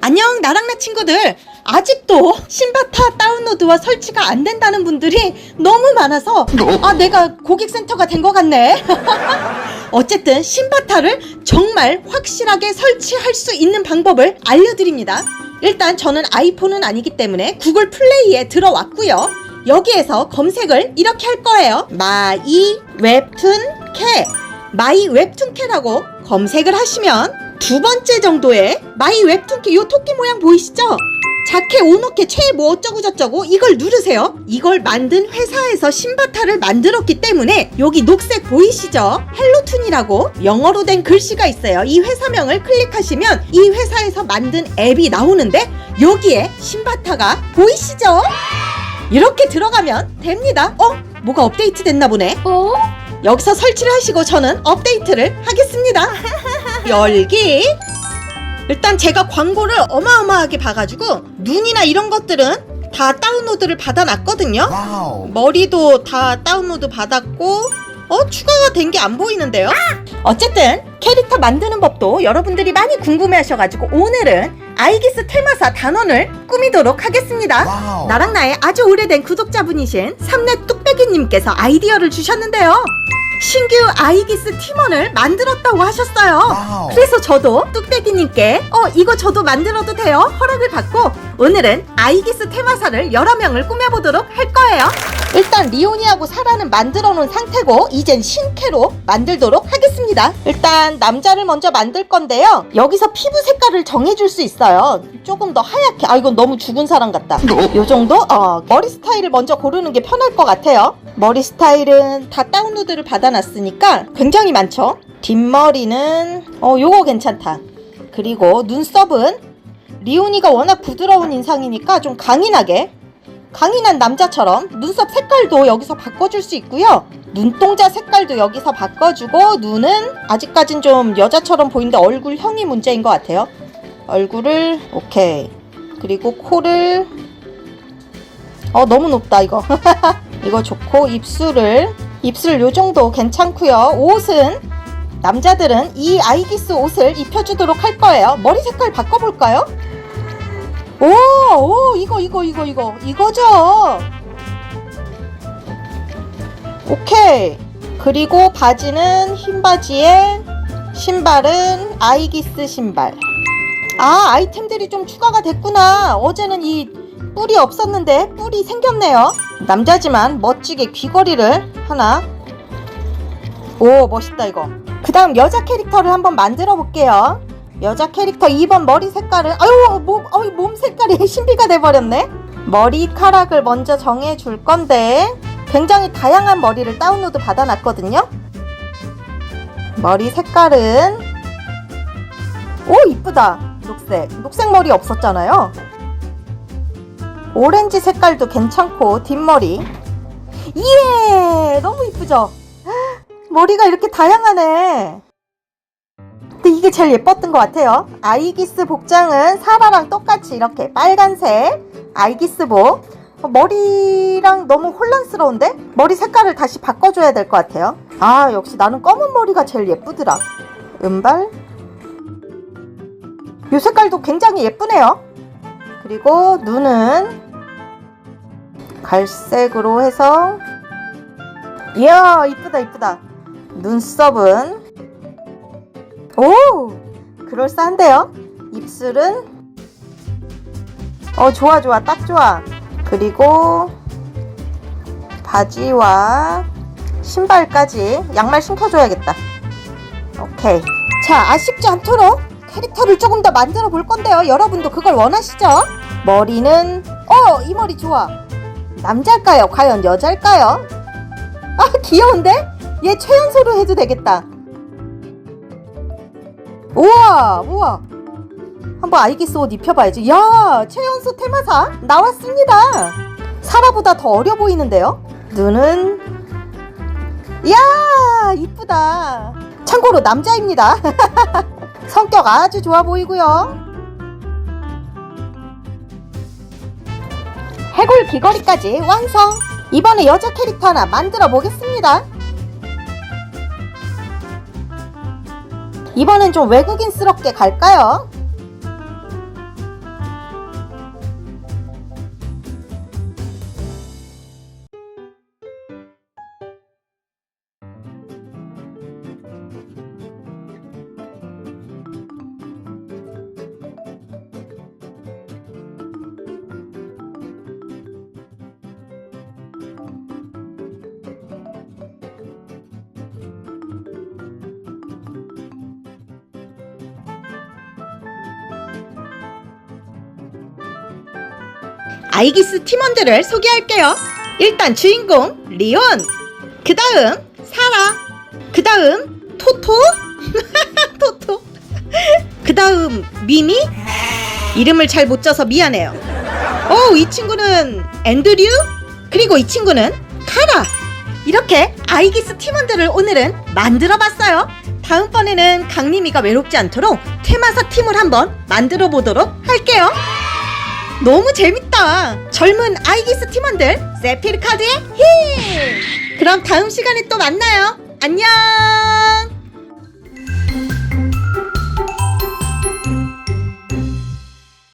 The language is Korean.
안녕 나랑나 친구들. 아직도 신바타 다운로드와 설치가 안 된다는 분들이 너무 많아서 아 내가 고객센터가 된 것 같네. 어쨌든 신바타를 정말 확실하게 설치할 수 있는 방법을 알려드립니다. 일단 저는 아이폰은 아니기 때문에 구글 플레이에 들어왔고요. 여기에서 검색을 이렇게 할 거예요. 마이 웹툰 캐 마이 웹툰 캐라고 검색을 하시면 두 번째 정도의 마이 웹툰캐 요 토끼 모양 보이시죠? 자켓 오너캐 최뭐 어쩌고 저쩌고 이걸 누르세요. 이걸 만든 회사에서 신바타를 만들었기 때문에 여기 녹색 보이시죠? 헬로툰이라고 영어로 된 글씨가 있어요. 이 회사명을 클릭하시면 이 회사에서 만든 앱이 나오는데 여기에 신바타가 보이시죠? 이렇게 들어가면 됩니다. 어? 뭐가 업데이트 됐나 보네. 어? 여기서 설치를 하시고 저는 업데이트를 하겠습니다. 열기. 일단 제가 광고를 어마어마하게 봐가지고 눈이나 이런 것들은 다 다운로드를 받아놨거든요. 와우. 머리도 다 다운로드 받았고 어 추가가 된 게 안 보이는데요. 어쨌든 캐릭터 만드는 법도 여러분들이 많이 궁금해하셔가지고 오늘은 아이기스 테마사 단원을 꾸미도록 하겠습니다. 와우. 나랑 나의 아주 오래된 구독자분이신 삼net 뚝배기님께서 아이디어를 주셨는데요. 신규 아이기스 팀원을 만들었다고 하셨어요. 와우. 그래서 저도 뚝배기님께 어 이거 저도 만들어도 돼요? 허락을 받고 오늘은 아이기스 테마사를 여러 명을 꾸며보도록 할 거예요. 일단 리오니하고 사라는 만들어 놓은 상태고 이젠 신캐로 만들도록 하겠습니다. 일단 남자를 먼저 만들 건데요. 여기서 피부 색깔을 정해줄 수 있어요. 조금 더 하얗게. 아 이건 너무 죽은 사람 같다. 요 정도? 어, 머리 스타일을 먼저 고르는 게 편할 것 같아요. 머리 스타일은 다 다운로드를 받아놨으니까 굉장히 많죠. 뒷머리는 어 요거 괜찮다. 그리고 눈썹은 리오니가 워낙 부드러운 인상이니까 좀 강인하게 강인한 남자처럼 눈썹 색깔도 여기서 바꿔줄 수 있고요. 눈동자 색깔도 여기서 바꿔주고 눈은 아직까진 좀 여자처럼 보이는데 얼굴형이 문제인 것 같아요. 얼굴을 오케이. 그리고 코를 어 너무 높다 이거. 이거 좋고 입술을 입술 요 정도 괜찮고요. 옷은 남자들은 이 아이기스 옷을 입혀주도록 할 거예요. 머리 색깔 바꿔볼까요? 오, 오, 이거, 이거, 이거, 이거, 이거죠. 오케이. 그리고 바지는 흰 바지에 신발은 아이기스 신발. 아, 아이템들이 좀 추가가 됐구나. 어제는 이 뿔이 없었는데 뿔이 생겼네요. 남자지만 멋지게 귀걸이를 하나. 오, 멋있다, 이거. 그 다음 여자 캐릭터를 한번 만들어 볼게요. 여자 캐릭터 2번 머리 색깔은 아유 몸, 어이, 몸 색깔이 신비가 돼버렸네. 머리카락을 먼저 정해줄 건데 굉장히 다양한 머리를 다운로드 받아놨거든요. 머리 색깔은 오 이쁘다. 녹색. 녹색 머리 없었잖아요. 오렌지 색깔도 괜찮고 뒷머리. 예 너무 이쁘죠? 머리가 이렇게 다양하네 근데 이게 제일 예뻤던 것 같아요. 아이기스 복장은 사라랑 똑같이 이렇게 빨간색 아이기스복. 어, 머리랑 너무 혼란스러운데? 머리 색깔을 다시 바꿔줘야 될 것 같아요. 아, 역시 나는 검은 머리가 제일 예쁘더라. 은발. 이 색깔도 굉장히 예쁘네요. 그리고 눈은 갈색으로 해서 이야, 이쁘다, 이쁘다. 눈썹은 오! 그럴싸한데요? 입술은 어 좋아 좋아 딱 좋아 그리고 바지와 신발까지 양말 신겨줘야겠다 오케이 자 아쉽지 않도록 캐릭터를 조금 더 만들어 볼 건데요 여러분도 그걸 원하시죠? 머리는 어 이 머리 좋아 남자일까요? 과연 여자일까요? 아 귀여운데? 얘 최연소로 해도 되겠다 우와 우와. 한번 아이기스 옷 입혀봐야지. 야 최연소 테마사 나왔습니다. 사라보다 더 어려 보이는데요? 눈은? 이야 이쁘다. 참고로 남자입니다. 성격 아주 좋아 보이고요. 해골 귀걸이까지 완성. 이번에 여자 캐릭터 하나 만들어 보겠습니다 이번엔 좀 외국인스럽게 갈까요? 아이기스 팀원들을 소개할게요. 일단 주인공 리온, 그 다음 사라, 그 다음 토토, 토토, 그 다음 미미. 이름을 잘못 쪄서 미안해요. 오, 이 친구는 앤드류, 그리고 이 친구는 카라. 이렇게 아이기스 팀원들을 오늘은 만들어 봤어요. 다음번에는 강림이가 외롭지 않도록 테마사 팀을 한번 만들어 보도록 할게요. 너무 재밌다. 젊은 아이기스 팀원들 세필 카드의 힘. 그럼 다음 시간에 또 만나요. 안녕.